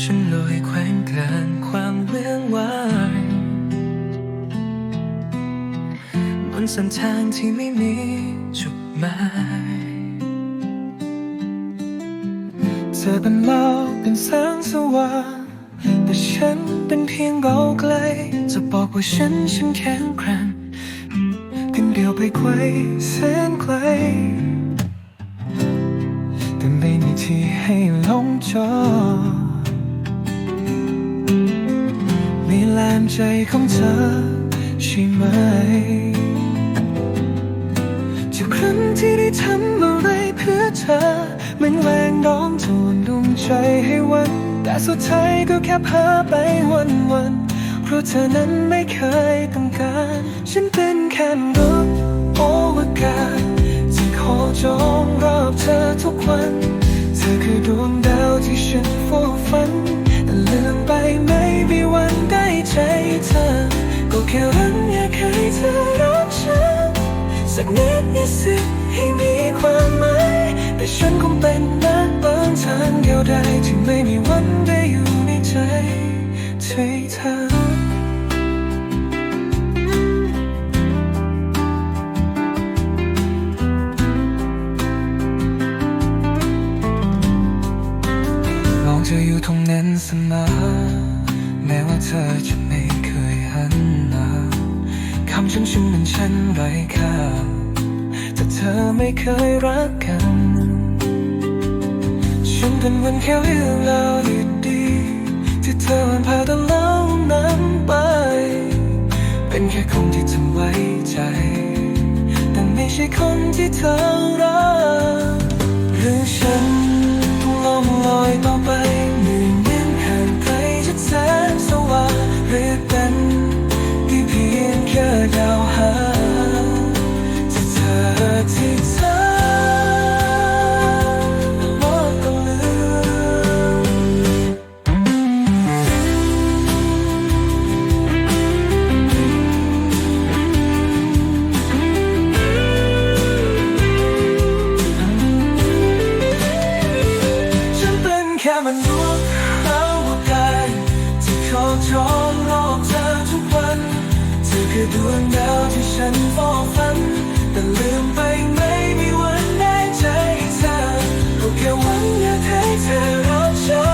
ฉันลอยแขวนกลางความเรื่องวายบนเส้นทางที่ไม่มีจุดหมายเธอเป็นโลกเป็นแสงสว่างแต่ฉันเป็นเพียงเบาไกล จะบอกว่าฉันฉันแข็งแกร่งเพียงเดียวไปไกลแสนไกลแต่ไม่มีที่ให้ลงจอ มีแรงใจของเธอใช่ไหมทุกครั้งที่ได้ทำอะไรเพื่อเธอมันแรงน้อมทวนดวงใจให้วัน แต่สุดท้ายก็แค่พาไปวันวันๆเพราะเธอนั้นไม่เคยต้องการ ฉันเป็นแค่มนุษย์โอวกาศที่โคจรรอบเธอทุกวัน สักนิดนิสิให้มีความหมายแต่ฉันคงเป็นนักเดินทางเดียวดที่ไม่มีวันได้อยู่ในใจที่เธอมองเธออยู่ตรงนั้นเสมอแม้ว่าเธอจะไม่เคยหันำฉันฉันนั้นฉันไร้ค่าแต่เธอไม่เคยรักกัน ฉันเป็นเหมือนแค่เรื่องราวดีๆที่เธอผ่านพาตะเล่านั้นไป เป็นแค่คนที่เธอไว้ใจ แต่ไม่ใช่คนที่เธอรัก มันรู้แล้วว่ากายที่คอยจองรอเธอทุกวัน เธอคือดวงดาวที่ฉันเฝ้าฝัน แต่ลืมไปไม่มีวันได้ใจเธอก็แค่วันอยากให้เธอรักฉั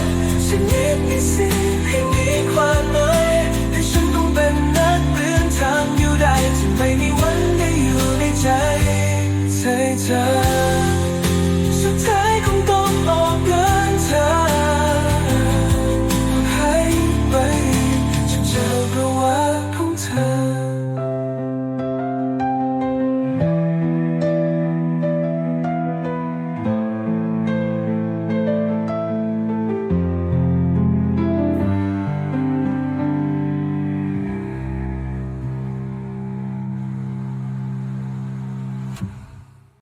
นฉันนิดนิสิให้มีความหมายแต่ฉันต้องเป็นนักเดินทางอยู่ได้จะไม่มีวันได้อยู่ในใจใจเธอ